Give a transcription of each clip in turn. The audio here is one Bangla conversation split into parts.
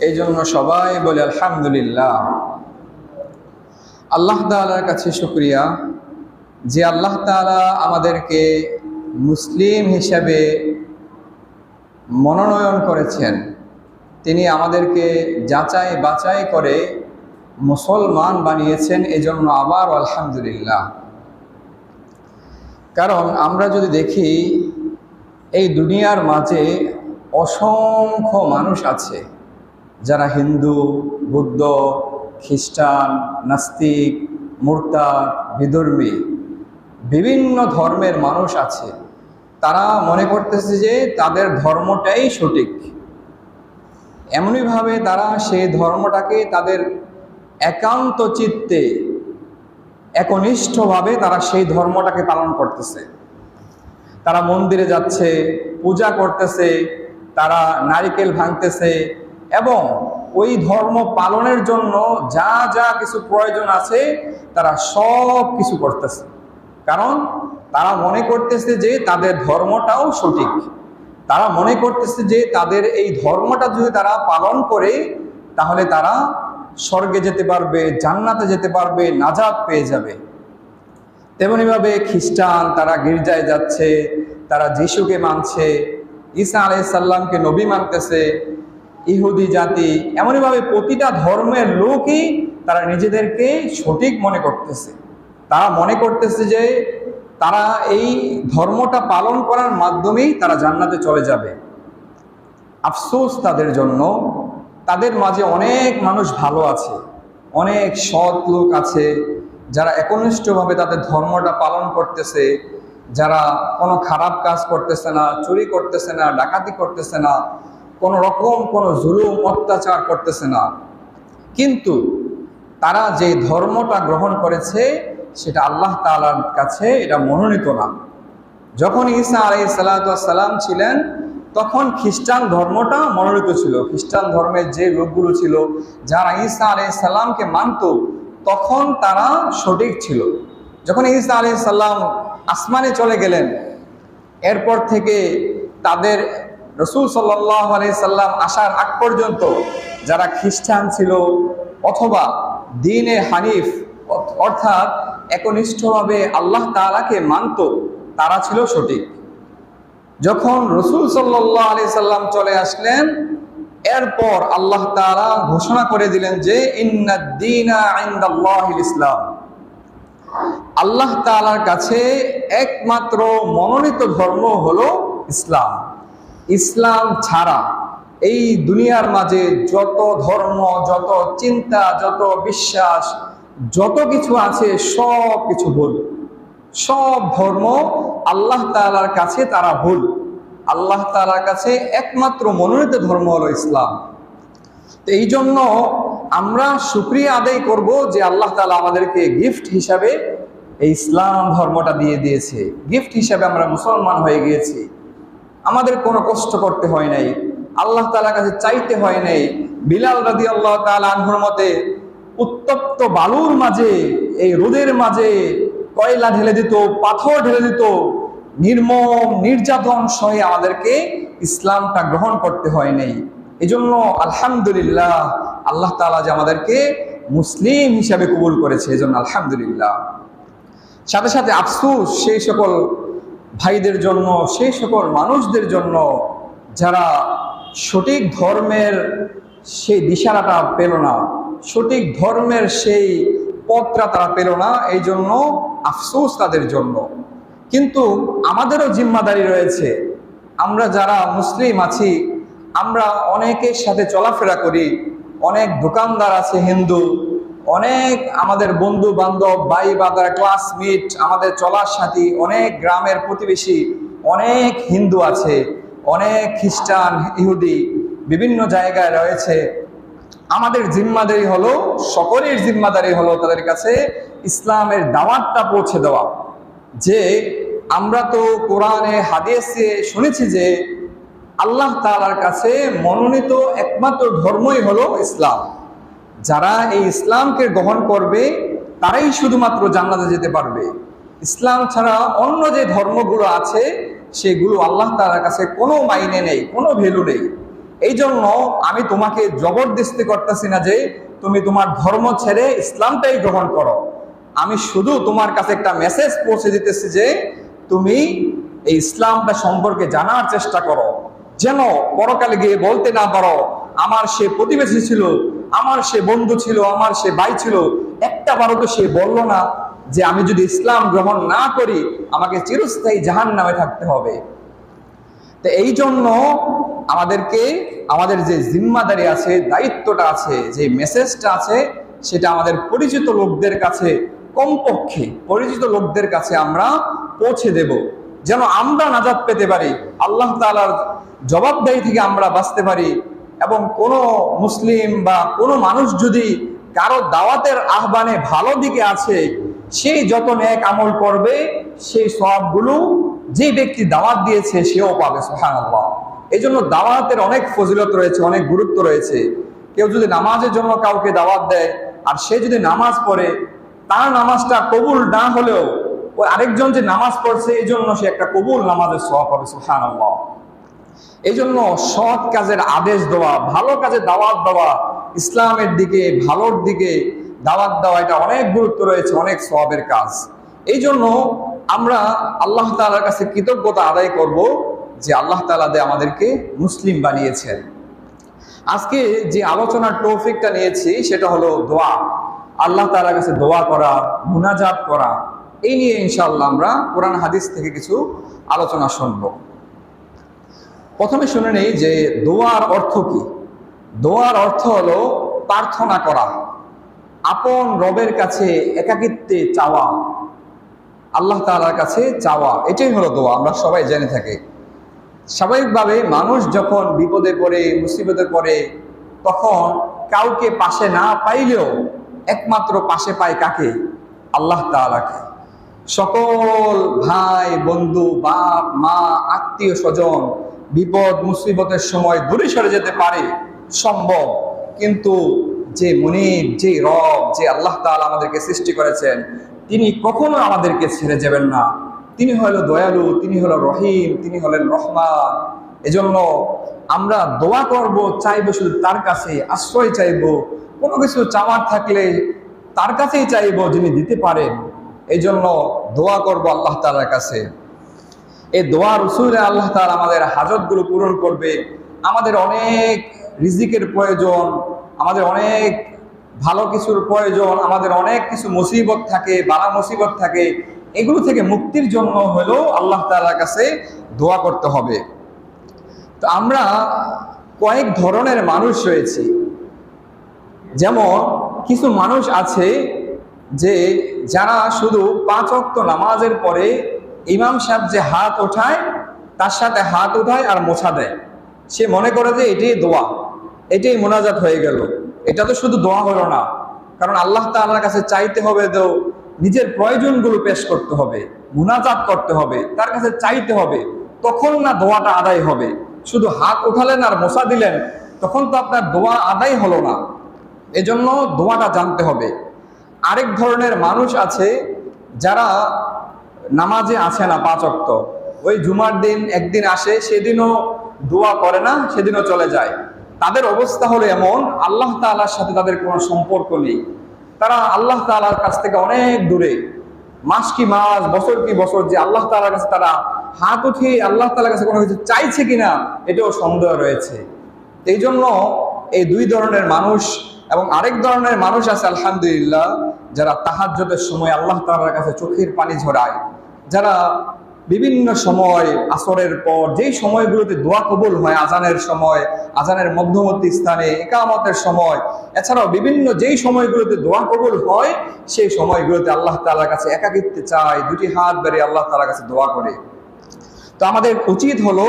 এই জন্য সবাই বলে, আলহামদুলিল্লাহ। আল্লাহ তালার কাছে শুক্রিয়া যে আল্লাহ তালা আমাদেরকে মুসলিম হিসাবে মনোনয়ন করেছেন। তিনি আমাদেরকে যাচাই বাছাই করে মুসলমান বানিয়েছেন, এজন্য আবার আলহামদুলিল্লাহ। কারণ আমরা যদি দেখি, এই দুনিয়ার মাঝে অসংখ্য মানুষ আছে। যারা হিন্দু, বুদ্ধ, খ্রিস্টান, নাস্তিক, মুরতাদ বিধর্মী বিভিন্ন ধর্মের মানুষ আছে, তারা মনে করতেছে যে তাদের ধর্মটাই সঠিক। এমনইভাবে তারা সেই ধর্মটাকে তাদের একান্ত চিত্তে, একনিষ্ঠভাবে তারা সেই ধর্মটাকে পালন করতেছে। তারা মন্দিরে যাচ্ছে, পূজা করতেছে, তারা নারিকেল ভাঙতেছে এবং ওই ধর্ম পালনের জন্য যা যা কিছু প্রয়োজন আছে, তারা সব কিছু করতেছে। কারণ তারা মনে করতেছে যে তাদের ধর্মটাও সঠিক। তারা মনে করতেছে যে তাদের এই ধর্মটা যদি তারা পালন করে, তাহলে তারা স্বর্গে যেতে পারবে, জান্নাতে যেতে পারবে নাজাদ পেয়ে যাবে। তেমনিভাবে খ্রিস্টান, তারা গির্জায় যাচ্ছে, তারা যিশুকে মানছে, ঈসা আলাইসাল্লামকে নবী মানতেছে ইহুদি জাতি এমনইভাবে প্রতিটা ধর্মের লোকই তারা নিজেদেরকে সঠিক মনে করতেছে। তারা মনে করতেছে যে তারা এই ধর্মটা পালন করার মাধ্যমেই তারা জান্নাতে চলে যাবে। আফসোস তাদের জন্য। তাদের মাঝে অনেক মানুষ ভালো আছে, অনেক সৎ লোক আছে যারা একনিষ্ঠভাবে তাদের ধর্মটা পালন করতেছে। যারা কোনো খারাপ কাজ করতেছে না, চুরি করতেছে না, ডাকাতি করতেছে না কোনো রকম, কোনো জুলুম, অত্যাচার করতেছে না। কিন্তু তারা যে ধর্মটা গ্রহণ করেছে, সেটা আল্লাহ তালার কাছে এটা মনোনীত না। যখন ঈসা আলাই সাল্লাম ছিলেন, তখন খ্রিস্টান ধর্মটা মনোনীত ছিল। খ্রিস্টান ধর্মের যে লোকগুলো ছিল, যারা ঈসা আলাই সাল্লামকে মানত, তখন তারা সঠিক ছিল। যখন ঈসা আলাই সাল্লাম আসমানে চলে গেলেন, এরপর থেকে তাদের রসুল সাল্লাহ সাল্লাম আসার আগ পর্যন্ত যারা খ্রিস্টান ছিল অথবা দিনে হানিফ, অর্থাৎ একনিষ্ঠভাবে আল্লাহ তালাকে মানত, তারা ছিল সঠিক। যখন রসুল সাল্লাহ আলি সাল্লাম চলে আসলেন, এরপর আল্লাহ তালা ঘোষণা করে দিলেন যে ইসলাম। আল্লাহ তালার কাছে একমাত্র মনোনীত ধর্ম হলো ইসলাম। ইসলাম ছাড়া এই দুনিয়ার মাঝে যত ধর্ম, যত চিন্তা, যত বিশ্বাস, যত কিছু আছে, সব কিছু ভুল। সব ধর্ম আল্লাহ তালার কাছে তারা ভুল। আল্লাহ তালার কাছে একমাত্র মনোনীত ধর্ম হলো ইসলাম। তো এই জন্য আমরা সুক্রিয়া আদায় করব যে আল্লাহ তালা আমাদেরকে গিফট হিসাবে এই ইসলাম ধর্মটা দিয়ে দিয়েছে। গিফট হিসাবে আমরা মুসলমান হয়ে গিয়েছি। আমাদের কোনো কষ্ট করতে হয় নাই, আল্লাহ তালার কাছে চাইতে হয় নাই। বিলাল রাদি আল্লাহ তালা মতে, উত্তপ্ত বালুর মাঝে, এই রোদের মাঝে কয়লা ঢেলে দিত, পাথর ঢেলে দিত, নির্মম, নির্যাতন সহে আমাদেরকে ইসলামটা গ্রহণ করতে হয় নাই। এই জন্য আলহামদুলিল্লাহ, আল্লাহ তালা যে আমাদেরকে মুসলিম হিসাবে কবুল করেছে, এজন্য আলহামদুলিল্লাহ। সাথে সাথে আফসুস, সেই সকল ভাইদের জন্য, সেই সকল মানুষদের জন্য যারা সঠিক ধর্মের সেই দিশারাটা পেল না, সঠিক ধর্মের সেই পথটা তারা পেল না, এই জন্য আফসোস তাদের জন্য। কিন্তু আমাদেরও জিম্মাদারি রয়েছে। আমরা যারা মুসলিম আছি, আমরা অনেকের সাথে চলাফেরা করি, অনেক দোকানদার আছে হিন্দু অনেক আমাদের বন্ধু বান্ধব ভাই বাদার ক্লাসমেট আমাদের চলার সাথী, অনেক গ্রামের প্রতিবেশী, অনেক হিন্দু আছে, অনেক খ্রিস্টান, ইহুদি, বিভিন্ন জায়গায় রয়েছে। আমাদের জিম্মাদারি হলো, সকলের জিম্মাদারি হলো তাদের কাছে ইসলামের দাওয়াতটা পৌঁছে দেওয়া। যে আমরা তো কোরআনে, হাদিসে শুনেছি যে আল্লাহ তালার কাছে মনোনীত একমাত্র ধর্মই হলো ইসলাম। যারা এই ইসলামকে গ্রহণ করবে, তারাই শুধুমাত্র জান্নাতে যেতে পারবে। ইসলাম ছাড়া অন্য যে ধর্মগুলো আছে, সেগুলো আল্লাহ তালার কাছে কোনো মাইনে নেই, কোনো ভ্যালু নেই। এই জন্য আমি তোমাকে জবরদস্তি করতেছি না যে, তুমি তোমার ধর্ম ছেড়ে ইসলামটাই গ্রহণ করো। আমি শুধু তোমার কাছে একটা মেসেজ পৌঁছে দিতেছি যে, তুমি এই ইসলামটা সম্পর্কে জানার চেষ্টা করো। যেন পরকালে গিয়ে বলতে না পারো, আমার সে প্রতিবেশী ছিল আমার সে বন্ধু ছিল, আমার সে ভাই ছিল, একটা বারো তো সে বলল না যে আমি যদি ইসলাম গ্রহণ না করি, আমাকে চিরস্থায়ী জাহান নামে থাকতে হবে। তো এই জন্য আমাদেরকে, আমাদের যে জিম্মাদারি আছে, দায়িত্বটা আছে, যে মেসেজটা আছে, সেটা আমাদের পরিচিত লোকদের কাছে, কমপক্ষে পরিচিত লোকদের কাছে আমরা পৌঁছে দেব। যেন আমরা নাজাদ পেতে পারি, আল্লাহ তালার জবাবদারি থেকে আমরা বাঁচতে পারি। এবং কোনো মুসলিম বা কোনো মানুষ যদি কারও দাওয়াতের আহ্বানে ভালো দিকে আছে, সেই যত ন্যাক আমল করবে, সেই সবগুলো যে ব্যক্তি দাওয়াত দিয়েছে সেও পাবে সোহান এই জন্য দাওয়াতের অনেক ফজিলত রয়েছে, অনেক গুরুত্ব রয়েছে। কেউ যদি নামাজের জন্য কাউকে দাওয়াত দেয়, আর সে যদি নামাজ পড়ে, তার নামাজটা কবুল না হলেও ওই আরেকজন যে নামাজ পড়ছে এই জন্য সে একটা কবুল নামাজের সব হবে সোহান এই জন্য সৎ কাজের আদেশ দেওয়া, ভালো কাজে দাওয়াত দেওয়া, ইসলামের দিকে, ভালোর দিকে দাওয়াত দেওয়া, এটা অনেক গুরুত্ব রয়েছে, অনেক সবের কাজ। এই জন্য আমরা আল্লাহ তালার কাছে কৃতজ্ঞতা আদায় করব যে আল্লাহ তালা দে আমাদেরকে মুসলিম বানিয়েছেন। আজকে যে আলোচনার টৌফিকটা নিয়েছি, সেটা হলো দোয়া। আল্লাহ তালার কাছে দোয়া করা, মুনাজাত করা, এই নিয়ে ইনশাল্লাহ আমরা কোরআন, হাদিস থেকে কিছু আলোচনা শুনব। প্রথমে শুনে নেই যে দোয়ার অর্থ কি? দোয়ার অর্থ হলো প্রার্থনা করা, আপন রবের কাছে একাকিত্বে চাওয়া, আল্লাহ তালার কাছে চাওয়া, এটাই হলো দোয়া, আমরা সবাই জেনে থাকি। স্বাভাবিকভাবে মানুষ যখন বিপদে পড়ে, মুসিবতে পড়ে, তখন কাউকে পাশে না পাইলেও একমাত্র পাশে পায় কাকে? আল্লাহ তালাকে সকল ভাই, বন্ধু, বাপ, মা আত্মীয় স্বজন বিপদ, মুসিবতের সময় দূরে সরে যেতে পারে, সম্ভব। কিন্তু যে মনিব, যে রব, যে আল্লাহ তাআলা আমাদেরকে সৃষ্টি করেছেন, তিনি কখনো আমাদেরকে ছেড়ে যাবেন না। তিনি হলো দয়ালু, তিনি হলো রহিম, তিনি হলেন রহমান। এজন্য আমরা দোয়া করব, চাইব শুধু তার কাছে, আশ্রয় চাইব। কোনো কিছু চাওয়ার থাকলে তার কাছেই চাইব যিনি দিতে পারেন। এই জন্য দোয়া করব আল্লাহ তাআলার কাছে। এই দোয়া রসুলে আল্লাহ তাআলা আমাদের হাজতগুলো পূরণ করবে। আমাদের অনেক রিজিকের প্রয়োজন, আমাদের অনেক ভালো কিছুর প্রয়োজন, আমাদের অনেক কিছু মুসিবত থাকে, বালা মুসিবত থাকে, এগুলো থেকে মুক্তির জন্য হলেও আল্লাহ তাআলার কাছে দোয়া করতে হবে। তো আমরা কয়েক ধরনের মানুষ রয়েছি। যেমন কিছু মানুষ আছে যে যারা শুধু পাঁচ অক্ত নামাজের পরে ইমাম সাহেব যে হাত ওঠায়, তার সাথে হাত উঠায় আর মোছা দেয়। সে মনে করে যে এটাই দোয়া এটাই মোনাজাত হয়ে গেল। এটা তো শুধু দোয়া হলো না, কারণ আল্লাহ তাআলার কাছে চাইতে হবে তো নিজের প্রয়োজনগুলো পেশ করতে হবে, মোনাজাত করতে হবে, তার কাছে চাইতে হবে, তখন না দোয়াটা আদায় হবে। শুধু হাত উঠালেন আর মোছা দিলেন, তখন তো আপনার দোয়া আদায় হলো না। এজন্য দোয়াটা জানতে হবে। আরেক ধরনের মানুষ আছে যারা নামাজে আসে না পাঁচ অক্ত ওই জুমার দিন একদিন আসে, সেদিনও দোয়া করে না, সেদিনও চলে যায়। তাদের অবস্থা হলো এমন, আল্লাহ তাআলার সাথে তাদের কোনো সম্পর্ক নেই। তারা আল্লাহ তাআলার কাছ থেকে অনেক দূরে। মাস কি মাস, বছর কি বছর যে আল্লাহ তাআলার কাছে তারা হাত উঠিয়ে আল্লাহ তাআলার কাছে কোনো কিছু চাইছে কিনা, এটাও সন্দেহ রয়েছে। এই জন্য এই দুই ধরনের মানুষ এবং আরেক ধরনের মানুষ আছে, আলহামদুলিল্লাহ, যারা তাহাজ্জতের সময় আল্লাহ তাআলার কাছে চোখের পানি ঝরায়। যারা বিভিন্ন সময় আসরের পর যেই সময়গুলোতে দোয়া কবুল হয়, আজানের সময়, আজানের মধ্যবর্তী স্থানে, একামতের সময়, এছাড়াও বিভিন্ন যেই সময়গুলোতে দোয়া কবুল হয়, সেই সময়গুলোতে আল্লাহ তাআলার কাছে একাকিত্বে চায়, দুটি হাত বেড়ে আল্লাহ তাআলার কাছে দোয়া করে। তো আমাদের উচিত হলো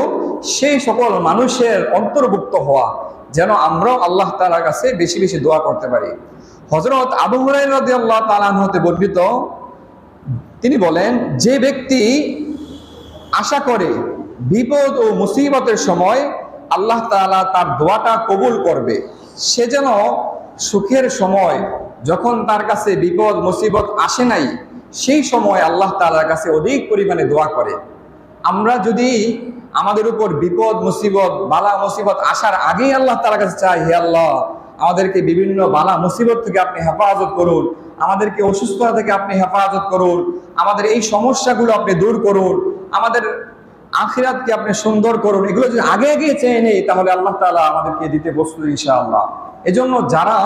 সেই সকল মানুষের অন্তর্ভুক্ত হওয়া, যেন আমরাও আল্লাহ তাআলার কাছে বেশি বেশি দোয়া করতে পারি। হজরত আবু হুরাই রাদিয়াল্লাহু তাআলা হতে বর্ণিত, তিনি বলেন, যে ব্যক্তি আশা করে বিপদ ও মুসিবতের সময় আল্লাহ তাআলা তার দোয়াটা কবুল করবে, সে যেন সুখের সময় যখন তার কাছে বিপদ, মুসিবত আসে নাই, সেই সময় আল্লাহ তালার কাছে অধিক পরিমাণে দোয়া করে। আমরা যদি আমাদের উপর বিপদ, মুসিবত, বালা, মুসিবত আসার আগেই আল্লাহ তাআলার কাছে চাই, হে আল্লাহ, আমাদেরকে বিভিন্ন বালা, মুসিবত থেকে আপনি হেফাজত করুন। আমাদেরকে অসুস্থতা থেকে আপনি হেফাজত করুন। আমাদের এই সমস্যাগুলো আপনি দূর করুন। আমাদের আখিরাতকে আপনি সুন্দর করুন। এগুলো যদি আগে আগে চেয়ে নেই, তাহলে আল্লাহ তাআলা আমাদেরকে দিতে বসল ইনশাআল্লাহ। এজন্য যারা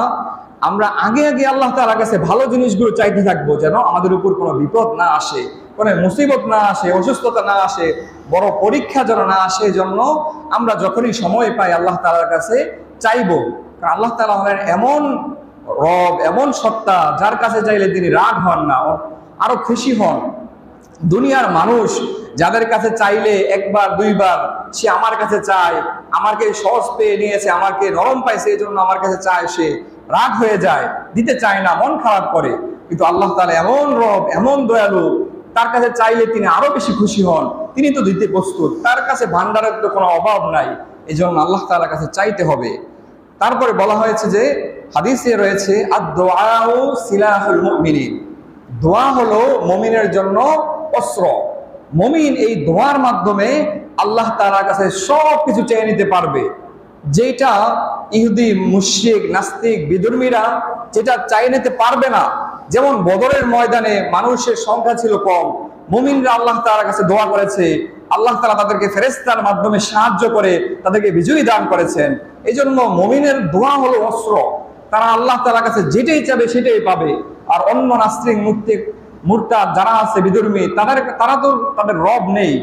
আমরা আগে আগে আল্লাহ তাআলার কাছে ভালো জিনিসগুলো চাইতে থাকব, যেন আমাদের উপর কোনো বিপদ না আসে, কোনো মুসিবত না আসে, অসুস্থতা না আসে বড় পরীক্ষা যেন না আসে জন্য আমরা যখনই সময় পাই আল্লাহ তালার কাছে চাইব। কারণ আল্লাহ তালা হলেন এমন রব, এমন সত্তা, যার কাছে চাইলে তিনি রাগ হন না আরও খুশি হন। দুনিয়ার মানুষ যাদের কাছে চাইলে একবার, দুইবার সে আমার কাছে চায়, আমাকে সহজ পেয়ে নিয়েছে, আমাকে নরম পাইছে, এই জন্য আমার কাছে চায় সে রাগ হয়ে যায়, দিতে চায় না, মন খারাপ করে। কিন্তু আল্লাহ তালা এমন রব, এমন দয়ালু তার কাছে চাইলে তিনি আরও বেশি খুশি হন। তিনি তো দিতে প্রস্তুত। তার কাছে ভান্ডারের তো কোনো অভাব নাই। এই জন্য আল্লাহ তাআলার কাছে চাইতে হবে। তারপরে বলা হয়েছে যে, হাদিসে রয়েছে আদ-দুআউ সিলাহুল মুমিনিন। দোয়া হলো মমিনের জন্য অস্ত্র। মমিন এই দোয়ার মাধ্যমে আল্লাহ তাআলার কাছে সব কিছু চেয়ে নিতে পারবে। যেটা ইহুদি, মুশরিক, নাস্তিক, বিধর্মীরা, যেটা চাই নিতে পারবে না যেমন বদরের ময়দানে মানুষের সংখ্যা ছিল কম, মুমিনরা আল্লাহ তাআলার কাছে দোয়া করেছে, আল্লাহ তাআলা তাদেরকে ফেরেস্তার মাধ্যমে সাহায্য করে তাদেরকে বিজয়ী দান করেছেন। এই জন্য মমিনের দোয়া হলো অস্ত্র। তারা আল্লাহ তাআলার কাছে যেটাই চাবে সেটাই পাবে। আর অন্য নাস্তিক মূর্তি মূর্তা যারা আছে বিধর্মী তাদের, তারা তো তাদের রব নেই।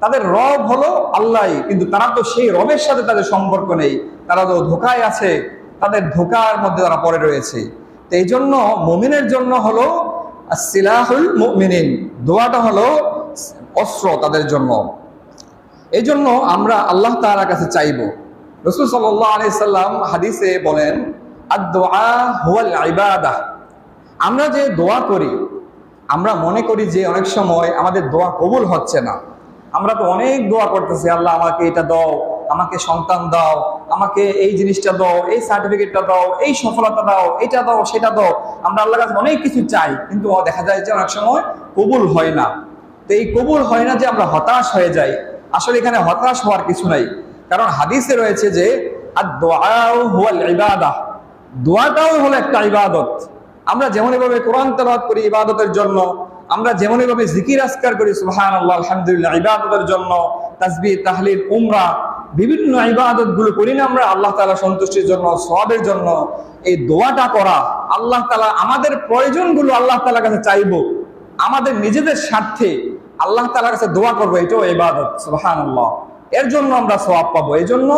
তাদের রব হলো আল্লাহ কিন্তু তারা তো সেই রবের সাথে তাদের সম্পর্ক নেই। তারা তো ধোকায় আছে, তাদের ধোকার মধ্যে তারা পড়ে রয়েছে। তো এই জন্য মমিনের জন্য হলো সিলাহুল মুমিনিন। দোয়াটা হলো অস্ত্র তাদের জন্য। এই জন্য আমরা আল্লাহ তার কাছে চাইব। রসুল সাল্লাহ আলি সাল্লাম হাদিসে বলেন আমরা যে দোয়া করি, আমরা মনে করি যে অনেক সময় আমাদের দোয়া কবুল হচ্ছে না। আমরা তো অনেক দোয়া করতেছি, আল্লাহ আমাকে এটা দাও, আমাকে সন্তান দাও আমাকে এই জিনিসটা দাও, এই সার্টিফিকেটটা দাও, এই সফলতা দাও, এটা দাও, সেটা দাও। আমরা আল্লাহর কাছে অনেক কিছু চাই, কিন্তু দেখা যায় যে অনেক সময় কবুল হয় না। তো এই কবুল হয় না যে আমরা হতাশ হয়ে যাই। আসলে এখানে হতাশ হওয়ার কিছু নাই। কারণ হাদিসে রয়েছে যে আর দোয়া হুয়াল ইবাদাহ। দোয়াটাও হলো একটা ইবাদত। আমরা যেমন এভাবে কোরআন তেলাওয়াত করি ইবাদতের জন্য, আমরা যেমন এভাবে জিকির আসকার করি সুবহান আল্লাহ আলহামদুলিল্লাহ, ইবাদতের জন্য, তাসবিহ, তাহলিল, উমরা বিভিন্ন ইবাদতগুলো করি না আমরা, আল্লাহ তাআলা সন্তুষ্টির জন্য, সওয়াবের জন্য এই দোয়াটা করা, আল্লাহ তালা আমাদের প্রয়োজনগুলো আল্লাহ তাআলার কাছে চাইব, আমাদের নিজেদের স্বার্থে আল্লাহ তাআলার কাছে দোয়া করব, এটাও ইবাদত, সুবহানাল্লাহ। এর জন্য আমরা সওয়াব পাবো, এই জন্য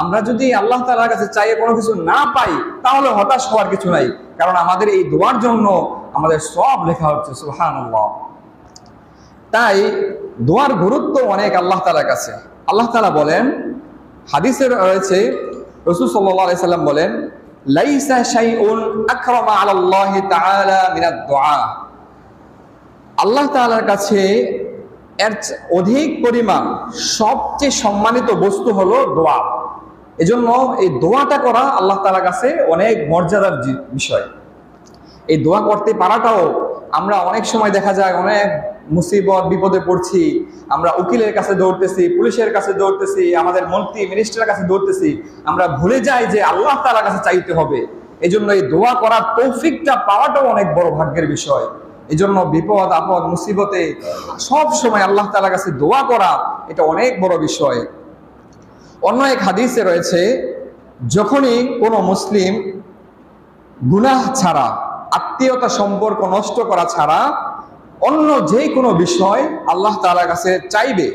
আমরা যদি আল্লাহ তালার কাছে চাইয়ে কোনো কিছু না পাই, তাহলে হতাশ হওয়ার কিছু নাই, কারণ আমাদের এই দোয়ার জন্য আমাদের সব লেখা হচ্ছে, সুবহানাল্লাহ। তাই দোয়ার গুরুত্ব অনেক আল্লাহ তাআলার কাছে। আল্লাহ তালা বলেন, হাদিসে রয়েছে, রসুল আলাইহি সাল্লাম বলেন আল্লাহ তাআলার কাছে অধিক পরিমাণ সবচেয়ে সম্মানিত বস্তু হলো দোয়া। এই দোয়াটা করা আল্লাহ কাছে অনেক মর্যাদার বিষয়। এই দোয়া করতে পারাটাও আমরা অনেক সময় দেখা যায় অনেক মুসিবত, বিপদে পড়ছি। আমরা উকিলের কাছে দৌড়তেছি, পুলিশের কাছে দৌড়তেছি, আমাদের মন্ত্রী মিনিস্টারের কাছে দৌড়তেছি। আমরা ভুলে যাই যে আল্লাহ তাআলার কাছে চাইতে হবে। এই জন্য এই দোয়া করার তৌফিকটা পাওয়াটাও অনেক বড় ভাগ্যের বিষয়। এই জন্য বিপদ, আপদ, মুসিবতে সব সময় আল্লাহ তাআলার কাছে দোয়া করা, এটা অনেক বড় বিষয়। অন্য এক হাদিসে রয়েছে, যখনই কোনো মুসলিম গুনাহ ছাড়া আত্মীয়তা সম্পর্ক নষ্ট করা ছাড়া অন্য যে কোনো বিষয় আল্লাহ তাআলার কাছে চাইবে,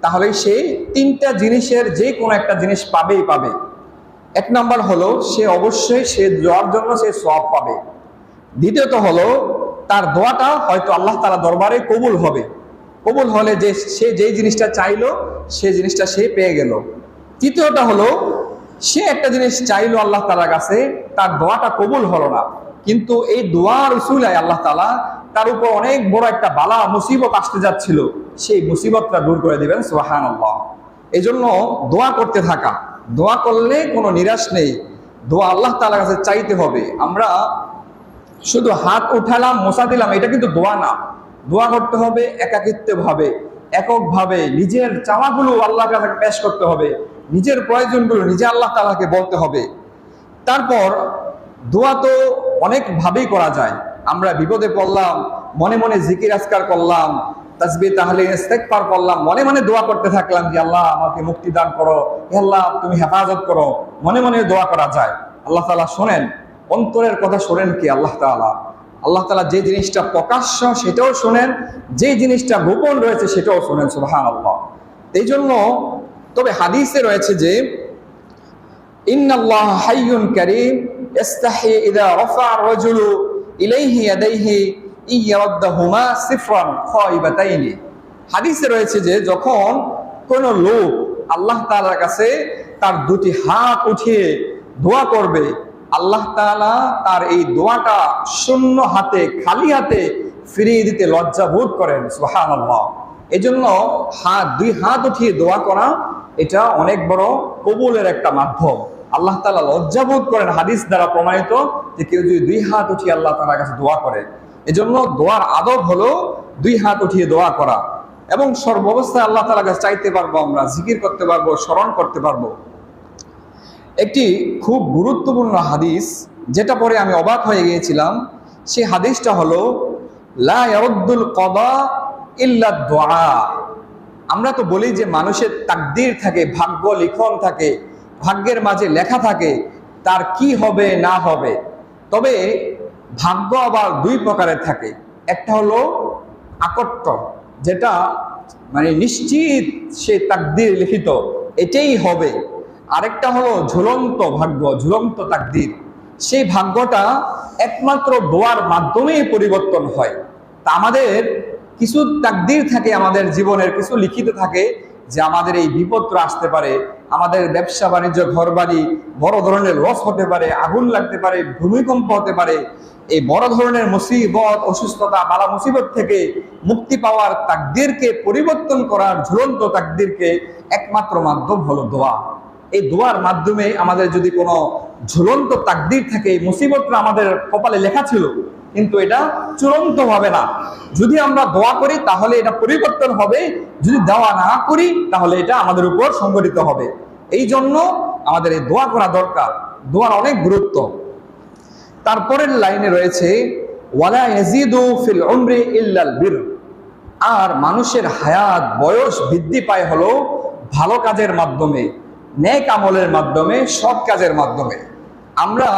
তাহলে সে তিনটা জিনিসের যে কোনো একটা জিনিস পাবেই পাবে। এক নাম্বার হলো, সে অবশ্যই সে দোয়ার জন্য সে সব পাবে। দ্বিতীয়ত হলো, তার দোয়াটা হয়তো আল্লাহ তাআলা দরবারে কবুল হবে। কবুল হলে যে সে যেই জিনিসটা চাইলো, সে জিনিসটা সে পেয়ে গেল। তৃতীয়টা হলো সে একটা জিনিস চাইলো আল্লাহ তাআলার কাছে, তার দোয়াটা কবুল হলো না। কিন্তু এই দোয়ার উসুলায় আল্লাহ তালা তার উপর অনেক বড় একটা বালা, মুসিবত আসতে যাচ্ছিল। সেই মুসিবতটা দূর করে দিবেন, সুবহানাল্লাহ। এই জন্য দোয়া করতে থাকা। দোয়া করলে কোনো নিরাশ নেই। দোয়া আল্লাহ তাআলার কাছে চাইতে হবে। আমরা শুধু হাত উঠালাম মশা দিলাম, এটা কিন্তু দোয়া না। দোয়া করতে হবে একাকিত্ব ভাবে এককভাবে, নিজের চাওয়াগুলো আল্লাহ পেশ করতে হবে। নিজের প্রয়োজনগুলো নিজে আল্লাহ তালাকে বলতে হবে। তারপর দোয়া তো অনেকভাবেই করা যায়। আমরা বিপদে পড়লাম, মনে মনে জিকির আজকার করলাম তাসবি তাহলে ইস্তেকবার করলাম, মনে মনে দোয়া করতে থাকলাম যে, আল্লাহ, আমাকে মুক্তি দান করো। আল্লাহ, তুমি হেফাজত করো। মনে মনে দোয়া করা যায়। আল্লাহ তালা শোনেন, অন্তরের কথা শোনেন কি আল্লাহ তাআলা? আল্লাহ তালা যে জিনিসটা প্রকাশ্য সেটাও শোনেন, যে জিনিসটা গোপন রয়েছে সেটাও শোনেন সুবাহ আল্লাহ এই জন্য তবে হাদিসে রয়েছে যে হাদিসে রয়েছে যে, যখন কোন লোক আল্লাহ তাআলার কাছে তার দুটি হাত উঠিয়ে দোয়া করবে, আল্লাহ তাআলা তার এই দোয়াটা শূন্য হাতে, খালি হাতে ফিরিয়ে দিতে লজ্জা বোধ করেন। সুবহানাল্লাহ। এজন্য হাত দুই হাত উঠিয়ে দোয়া করা, এটা অনেক বড় কবুলের একটা মাধ্যম। আল্লাহ তালা লজ্জাবোধ করেন হাদিস দ্বারা প্রমাণিত যে কেউ যদি দুই হাত উঠিয়ে আল্লাহ তালার কাছে দোয়া করে। এজন্য দোয়ার আদব হলো দুই হাত উঠিয়ে দোয়া করা এবং সর্বাবস্থায় আল্লাহ তালার কাছে চাইতে পারব আমরা, জিকির করতে পারব, স্মরণ করতে পারব। একটি খুব গুরুত্বপূর্ণ হাদিস, যেটা পরে আমি অবাক হয়ে গিয়েছিলাম। সে হাদিসটা হলো, লা ইয়ারুদ্দুল কদা ইল্লা দোয়া। আমরা তো বলি যে মানুষের তাকদির থাকে, ভাগ্য লিখন থাকে, ভাগ্যের মাঝে লেখা থাকে, তার কি হবে না হবে। তবে ভাগ্য আবার দুই প্রকারের থাকে। একটা হলো আকট্ট যেটা মানে নিশ্চিত সে তাকদির লিখিত, এটাই হবে। আরেকটা হলো ঝুলন্ত ভাগ্য, ঝুলন্ত তাকদির। সেই ভাগ্যটা একমাত্র দোয়ার মাধ্যমেই পরিবর্তন হয়। তা আমাদের কিছু তাকদির থাকে আমাদের জীবনের, কিছু লিখিত থাকে যে আমাদের এই বিপদটা আসতে পারে, আমাদের ব্যবসা, বাণিজ্য ঘর বাড়ি বড় ধরনের লস হতে পারে, আগুন লাগতে পারে, ভূমিকম্প হতে পারে। এই বড় ধরনের মুসিবত, অসুস্থতা, বালা মুসিবত থেকে মুক্তি পাওয়ার তাকদিরকে পরিবর্তন করার ঝুলন্ত তাকদিরকে একমাত্র মাধ্যম হলো দোয়া। এই দোয়ার মাধ্যমে আমাদের যদি কোনো ঝুলন্ত তাকদির থাকে মুসিবতটা আমাদের কপালে লেখা ছিল কিন্তু এটা চূড়ান্ত হবে না। যদি আমরা দোয়া করি, তাহলে এটা পরিবর্তন হবে। যদি দেওয়া না করি, তাহলে এটা আমাদের উপর সংগঠিত হবে। এই জন্য আমাদের এই দোয়া করা দরকার। দোয়ার অনেক গুরুত্ব। তারপরের লাইনে রয়েছে আর মানুষের হায়াত, বয়স বৃদ্ধি পায় হলো ভালো কাজের মাধ্যমে ন্যাক আমলের মাধ্যমে, সৎ কাজের মাধ্যমে। আমরা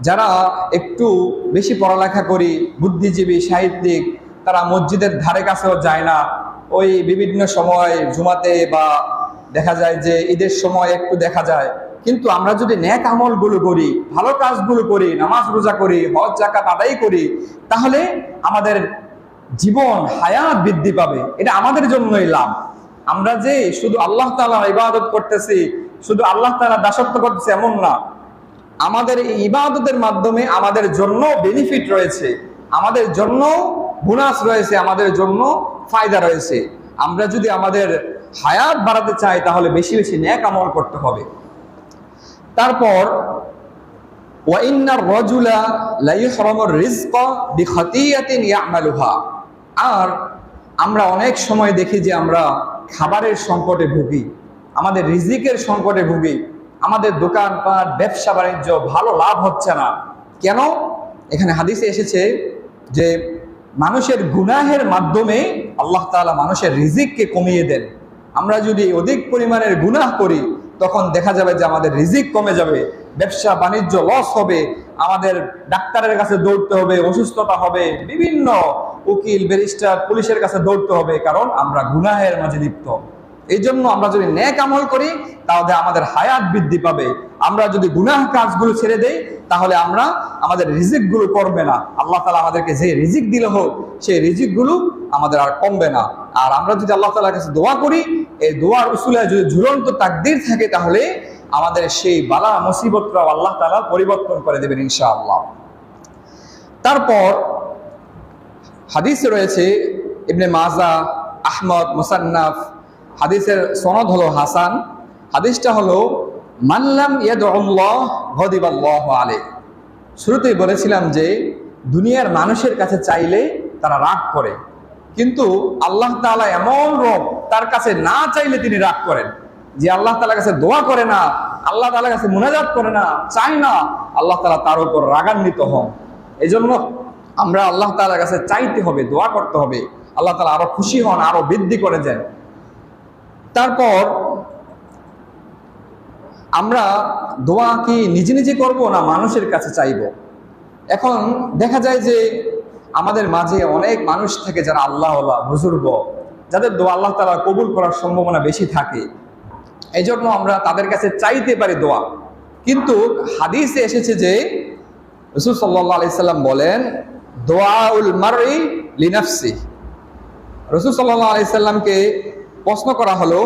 যারা একটু বেশি পড়ালেখা করি, বুদ্ধিজীবী, সাহিত্যিক, তারা মসজিদের ধারে কাছেও যায় না। ওই বিভিন্ন সময় জুমাতে বা দেখা যায় যে ঈদের সময় একটু দেখা যায়। কিন্তু আমরা যদি ন্যাক আমলগুলো করি, ভালো কাজগুলো করি, নামাজ রোজা করি, হজ জাকাত আদায় করি, তাহলে আমাদের জীবন, হায়াত বৃদ্ধি পাবে। এটা আমাদের জন্যই লাভ। আমরা যে শুধু আল্লাহ তালা ইবাদত করতেছি, শুধু আল্লাহ তালা দাসত্ব করতেছি এমন না। আমাদের এই ইবাদতের মাধ্যমে আমাদের জন্য বেনিফিট রয়েছে, আমাদের জন্য বোনাস রয়েছে, আমাদের জন্য ফায়দা রয়েছে। আমরা যদি আমাদের হায়াত বাড়াতে চাই, তাহলে বেশি বেশি ন্যাক আমল করতে হবে। তারপর আর আমরা অনেক সময় দেখি যে আমরা খাবারের সংকটে ভুগি, আমাদের রিজিকের সংকটে ভুগি আমাদের দোকানপাট, ব্যবসা বাণিজ্য, ভালো লাভ হচ্ছে না। কেন? এখানে হাদিসে এসেছে যে মানুষের গুনাহের মাধ্যমে আল্লাহ তাআলা মানুষের রিজিককে কমিয়ে দেন। আমরা যদি অধিক পরিমাণের গুনাহ করি, তখন দেখা যাবে যে আমাদের রিজিক কমে যাবে, ব্যবসা বাণিজ্য লস হবে, আমাদের ডাক্তারের কাছে দৌড়তে হবে, অসুস্থতা হবে, বিভিন্ন উকিল, ব্যারিস্টার, পুলিশের কাছে দৌড়তে হবে, কারণ আমরা গুনাহের মাঝে লিপ্ত। এই জন্য আমরা যদি ন্যাক আমল করি, তাহলে আমাদের হায়াত বৃদ্ধি পাবে। আমরা যদি গুনাহ কাজগুলো ছেড়ে দেই, তাহলে আমরা আমাদের রিজিকগুলো করবে না। আল্লাহ তালা আমাদেরকে যে রিজিক দিলে হোক, সেই রিজিকগুলো আমাদের আর কমবে না। আর আমরা যদি আল্লাহ তালার কাছে দোয়া করি, এই দোয়ার উসুলে যদি ঝুলন্ত তাকদির থাকে, তাহলে আমাদের সেই বালা মুসিবতরাও আল্লাহ তালা পরিবর্তন করে দেবেন ইনশা আল্লাহ তারপর হাদিস রয়েছে, ইবনে মাজা, আহমদ, মুসান্নাফ হাদিসের সনদ হলো হাসান। হাদিসটা হলো মানলাম ইয়াদুল্লাহ গদিবাল্লাহ আলে শুরুতেই বলেছিলাম যে, দুনিয়ার মানুষের কাছে চাইলে তারা রাগ করে। কিন্তু আল্লাহ তাআলা এমন রব তার কাছে না চাইলে তিনি রাগ করেন। যে আল্লাহ তাআলার কাছে দোয়া করে না, আল্লাহ তাআলার কাছে মোনাজাত করে না, চায় না, আল্লাহ তালা তার উপর রাগান্বিত হন। এই জন্য আমরা আল্লাহ তাআলার কাছে চাইতে হবে, দোয়া করতে হবে। আল্লাহ তালা আরও খুশি হন, আরও বৃদ্ধি করে দেন। তারপর আমরা দোয়া কি নিজে নিজে করব না মানুষের কাছে চাইব? এখন দেখা যায় যে আমাদের মাঝে অনেক মানুষ থাকে যারা আল্লাহ বুজুর্গ, যাদের দোয়া আল্লাহ তালা কবুল করার সম্ভাবনা বেশি থাকে। এই জন্য আমরা তাদের কাছে চাইতে পারি দোয়া। কিন্তু হাদিসে এসেছে যে রসুল সাল্লাহ আলাইসাল্লাম বলেন দোয়া উল মারি লিনাফসি রসুল সাল্লাহ আলাইসাল্লামকে প্রশ্ন করা হলো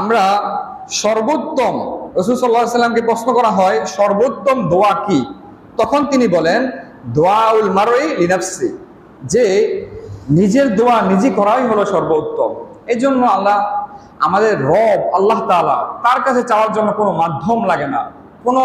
আমরা সর্বোত্তম, রসুল সাল্লাহ সাল্লামকে প্রশ্ন করা হয়, সর্বোত্তম দোয়া কি? তখন তিনি বলেন দোয়া উল মারোই লিনাফসি যে নিজের দোয়া নিজে করাই হলো সর্বোত্তম। এই জন্য আল্লাহ, আমাদের রব, আল্লাহ তাআলা, তার কাছে চাওয়ার জন্য কোনো মাধ্যম লাগে না। কোনো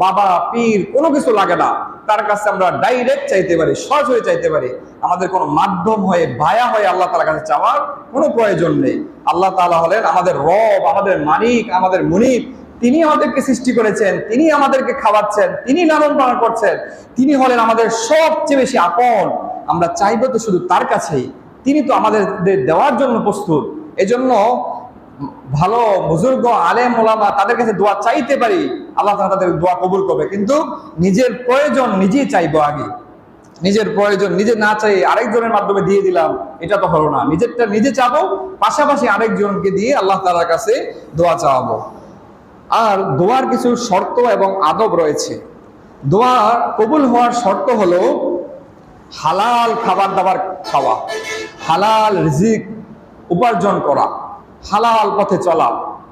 বাবা, পীর কোনো কিছু লাগে না। তার কাছে আমরা ডাইরেক্ট চাইতে পারি, সহজ হয়ে চাইতে পারি। আমাদের কোনো মাধ্যম হয়ে, ভায়া হয়ে আল্লাহ তালার কাছে চাওয়ার কোনো প্রয়োজন নেই। আল্লাহ তাআলা হলেন আমাদের রব, আমাদের মালিক, আমাদের মুনিব। তিনি আমাদেরকে সৃষ্টি করেছেন, তিনি আমাদেরকে খাওয়াচ্ছেন, তিনি লালন পালন করছেন। তিনি হলেন আমাদের সবচেয়ে বেশি আপন। আমরা চাইব তো শুধু তার কাছেই। তিনি তো আমাদের দেওয়ার জন্য প্রস্তুত। এজন্য ভালো বুজুর্গ, আলেম, ওলামা তাদের কাছে দোয়া চাইতে পারি, আল্লাহ তাআলা তাদের দোয়া কবুল করবে। কিন্তু নিজের প্রয়োজন নিজেই চাইব আগে। নিজের প্রয়োজন নিজে না চাই আরেকজনের মাধ্যমে দিয়ে দিলাম, এটা তো হলো না। নিজেরটা নিজে চাবো, পাশাপাশি আরেকজনকে দিয়ে আল্লাহ তাআলার কাছে দোয়া চাওয়াবো। আর দোয়ার কিছু শর্ত এবং আদব রয়েছে। দোয়া কবুল হওয়ার শর্ত হলো হালাল খাবার দাবার খাওয়া, হালাল রিজিক উপার্জন করা। হালাল পথে চলা,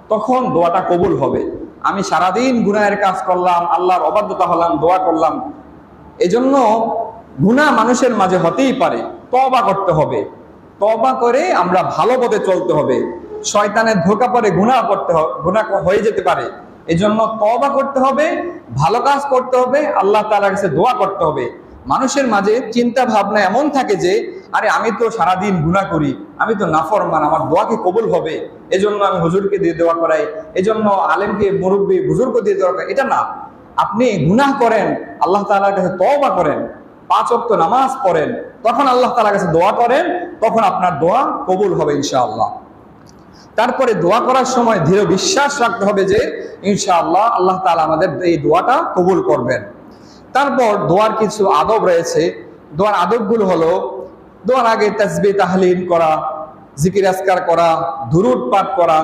তখন দোয়াটা কবুল হবে। আমি সারাদিন গুনাহের কাজ করলাম, আল্লাহর অবাধ্যতা হলাম, দোয়া করলাম। এজন্য গুনাহ মানুষের মাঝে হতেই পারে তবা করতে হবে। তবা করে আমরা ভালো পথে চলতে হবে। শয়তানের ধোকা পরে গুনাহ করতে হবে গুনাহ হয়ে যেতে পারে। এজন্য তবা করতে হবে, ভালো কাজ করতে হবে, আল্লাহ তাআলার কাছে দোয়া করতে হবে। মানুষের মাঝে চিন্তা ভাবনা এমন থাকে যে, আরে আমি তো সারাদিন গুণা করি, আমি তো নাফরমান, আমার দোয়াকে কবুল হবে? এজন্য আমি হুজুরকে দিয়ে দেওয়া করাই, এজন্য আলেমকে মুরব্বী হুজুরকে দিয়ে দেওয়া করাই। এটা না। আপনি গুনাহ করেন, আল্লাহ তাআলার কাছে তওবা করেন, পাঁচ ওয়াক্ত নামাজ পড়েন, তখন আল্লাহ তাআলার কাছে দোয়া করেন, তখন আপনার দোয়া কবুল হবে ইনশাআল্লাহ। তারপরে দোয়া করার সময় দৃঢ় বিশ্বাস রাখতে হবে যে, ইনশাআল্লাহ আল্লাহ তাআলা আমাদের এই দোয়াটা কবুল করবেন। তারপর দোয়ার কিছু আদব রয়েছে। দোয়ার আদবগুলো হলো, দোয়ার আগে তাসবি তাহলিল করা, জিকির আসকার করা, দুরুদ পাঠ করা,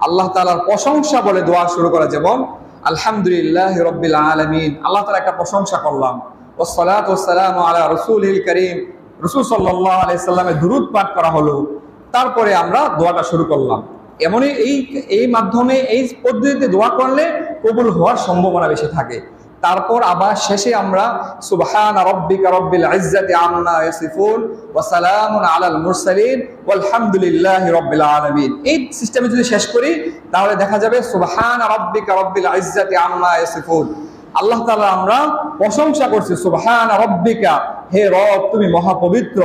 আল্লাহ তাআলার প্রশংসা বলে দোয়া শুরু করা যেমন, আলহামদুলিল্লাহ রব্বিল আলামিন। আল্লাহ তাআলা একটা প্রশংসা করলাম। ওসসালাত ওয়াসসালাম আলা রাসূলিল করিম। রাসূল সাল্লাল্লাহু আলাইহি সাল্লামের দুরুদ পাঠ করা হলো। তারপরে আমরা দোয়াটা শুরু করলাম। এমনই এই এই মাধ্যমে, এই পদ্ধতিতে দোয়া করলে কবুল হওয়ার সম্ভাবনা বেশি থাকে। তারপর আবার শেষে আমরা সুবহান রব্বিকা রব্বিল ইজ্জাতি আম্মা ইয়াসিফুন ওয়া সালামুন আলাল মুরসালিন ওয়ালহামদুলিল্লাহি রব্বিল আলামিন। এই সিস্টেমে যদি শেষ করি, তাহলে দেখা যাবে সুবহান রব্বিকা রব্বিল ইজ্জাতি আম্মা ইয়াসিফুন। আল্লাহ তাআলা আমরা প্রশংসা করছি, সুবহান রব্বিকা। হে রব, তুমি মহাপবিত্র।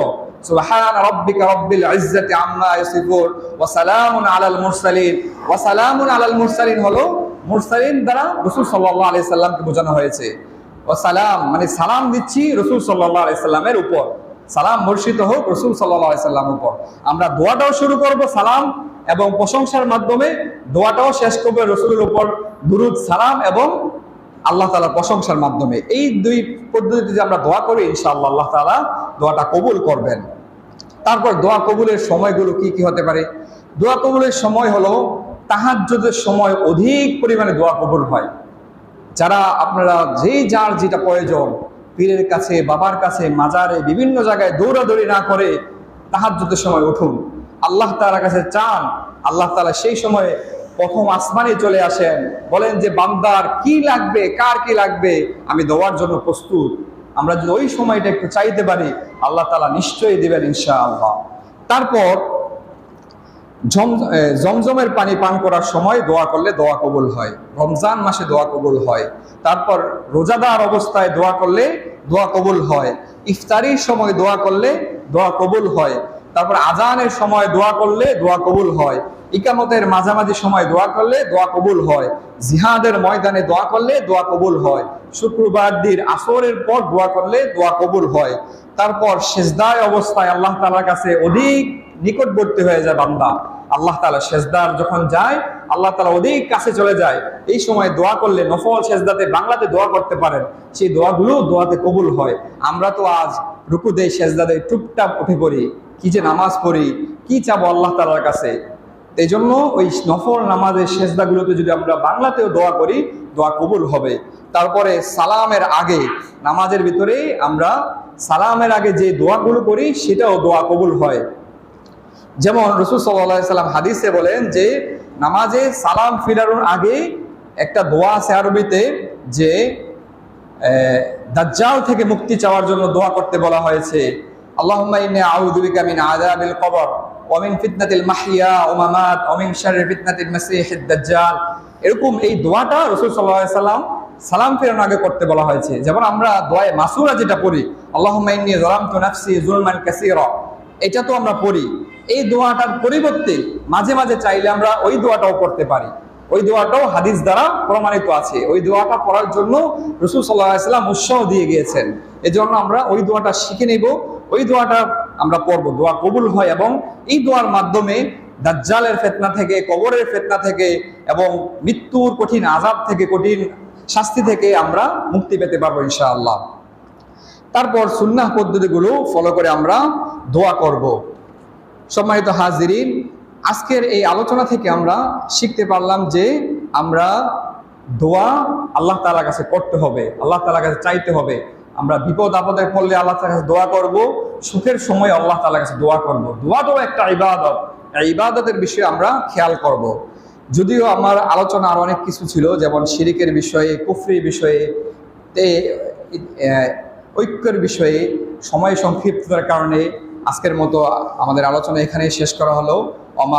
সুবহান রব্বিকা রব্বিল ইজ্জাতি আম্মা ইয়াসিফুন ওয়া সালামুন আলাল মুরসালিন। ওয়া সালামুন আলাল মুরসালিন হলো মুরসালিন দ্বারা রসুল সাল্লাহ আলি সাল্লামকে বোঝানো হয়েছে। ও সালাম মানে সালাম দিচ্ছি রসুল সাল্লাহ আলি সাল্লামের উপর। সালাম বর্ষিত হোক রসুল সাল্লাহ সাল্লাম উপর। আমরা দোয়াটাও শুরু করব সালাম এবং প্রশংসার মাধ্যমে দোয়াটাও শেষ করবে রসুলের উপর দুরুদ, সালাম এবং আল্লাহ তালার প্রশংসার মাধ্যমে। এই দুই পদ্ধতিতে যদি আমরা দোয়া করি, ইনশাআল্লাহ আল্লাহ তালা দোয়াটা কবুল করবেন। তারপর দোয়া কবুলের সময়গুলো কি কি হতে পারে? দোয়া কবুলের সময় হলো তাহাজ্জুদের সময় অধিক পরিমাণে দোয়া কবুল হয়। যারা আপনারা যেই যার যেটা প্রয়োজন, পীরের কাছে, বাবার কাছে, মাজারে, বিভিন্ন জায়গায় দৌড়াদৌড়ি না করে তাহাজ্জুদের সময় উঠুন। আল্লাহ তাআলার কাছে চান, আল্লাহ তালা সেই সময়ে প্রথম আসমানে চলে আসেন। বলেন যে, বান্দার কি লাগবে, কার কি লাগবে? আমি দেওয়ার জন্য প্রস্তুত। আমরা যদি ওই সময়টা একটু চাইতে পারি, আল্লাহ তালা নিশ্চয়ই দেবেন ইনশা আল্লাহ তারপর জমজমের পানি পান করার সময় দোয়া করলে দোয়া কবুল হয়। রমজান মাসে দোয়া কবুল হয়। তারপর রোজাদার অবস্থায় দোয়া করলে দোয়া কবুল হয়। ইফতারির সময় দোয়া করলে দোয়া কবুল হয়। তারপর আজানের সময় দোয়া করলে দোয়া কবুল হয়। ইকামতের মাঝামাঝি সময় দোয়া করলে দোয়া কবুল হয়। জিহাদের ময়দানে দোয়া করলে দোয়া কবুল হয়। শুক্রবার দিন আসরের পর দোয়া করলে দোয়া কবুল হয়। তারপর সেজদায় অবস্থায় আল্লাহ তালার কাছে অধিক নিকটবর্তী হয়ে যায় বান্দা। আল্লাহ তালা সেজদার যখন যায়, আল্লাহ তালা অধিক কাছে চলে যায়। এই সময় দোয়া করলে নফল সেজদাতে বাংলাতে দোয়া করতে পারেন। সেই দোয়াগুলো দোয়াতে কবুল হয়। আমরা তো আজ রুকুদে সেজদাতে টুপটাপ উঠে পড়ি। কি যে নামাজ পড়ি, কি চাবো আল্লাহ তালার কাছে? এই জন্য ওই নফল নামাজের সেজদাগুলোতে যদি আমরা বাংলাতেও দোয়া করি, দোয়া কবুল হবে। তারপরে সালামের আগে, নামাজের ভিতরে আমরা সালামের আগে যে দোয়াগুলো করি, সেটাও দোয়া কবুল হয়। যেমন রসুল সাল্লাহ সাল্লাম হাদিসে বলেন যে, নামাজে সালাম ফিরানোর আগে একটা দোয়া আছে আরবিতে যে দাজ্জাল থেকে মুক্তি চাওয়ার জন্য দোয়া করতে বলা হয়েছে। বিকা মিন আযাবিল কবর ওয়া মিন ফিতনাতিল মাহইয়া ওয়া মামাত ওয়া মিন শাররি ফিতনাতিল মাসীহিদ দাজ্জাল। এরকম এই দোয়াটা রাসূল আলাইহি সাল্লাম সালাম ফেরানোর আগে করতে বলা হয়েছে। যেমন আমরা দোয়ায়ে মাসুরা যেটা পড়ি, আল্লাহুম্মা ইন্নী যালামতু নাফসি যুলমান কাসীরা। এটা তো আমরা পড়ি। এই দোয়াটার পরিবর্তে মাঝে মাঝে চাইলে আমরা ওই দোয়াটাও করতে পারি। ওই দোয়াটাও হাদিস দ্বারা প্রমাণিত আছে। ওই দোয়াটা পড়ার জন্য রসুল সাল্লাম উৎসাহ দিয়ে গিয়েছেন। এজন্য আমরা ওই দোয়াটা শিখে নেব। ওই দোয়াটা আমরা পড়ব। দোয়া কবুল হয় এবং এই দোয়ার মাধ্যমে দাজ্জালের ফেতনা থেকে, কবরের ফেতনা থেকে এবং মৃত্যুর কঠিন আজাব থেকে, কঠিন শাস্তি থেকে আমরা মুক্তি পেতে পারব ইনশাআল্লাহ। তারপর সুন্নাহ পদ্ধতিগুলো ফলো করে আমরা দোয়া করব। সম্মানিত হাজিরিন, আজকের এই আলোচনা থেকে আমরা শিখতে পারলাম যে আমরা দোয়া আল্লাহ তালার কাছে করতে হবে, আল্লাহ তালার কাছে চাইতে হবে। আমরা বিপদ আপদে পড়লে আল্লাহ তালার কাছে দোয়া করব, সুখের সময় আল্লাহ তালার কাছে দোয়া করব। দোয়াটাও একটা ইবাদত। ইবাদতের বিষয়ে আমরা খেয়াল করব। যদিও আমার আলোচনা আরও অনেক কিছু ছিল, যেমন শিরিকের বিষয়ে কুফরি বিষয়ে তে ঐক্যের বিষয়ে, সময় সংক্ষিপ্ততার কারণে আজকের মতো আমাদের আলোচনা এখানেই শেষ করা হলো। অমা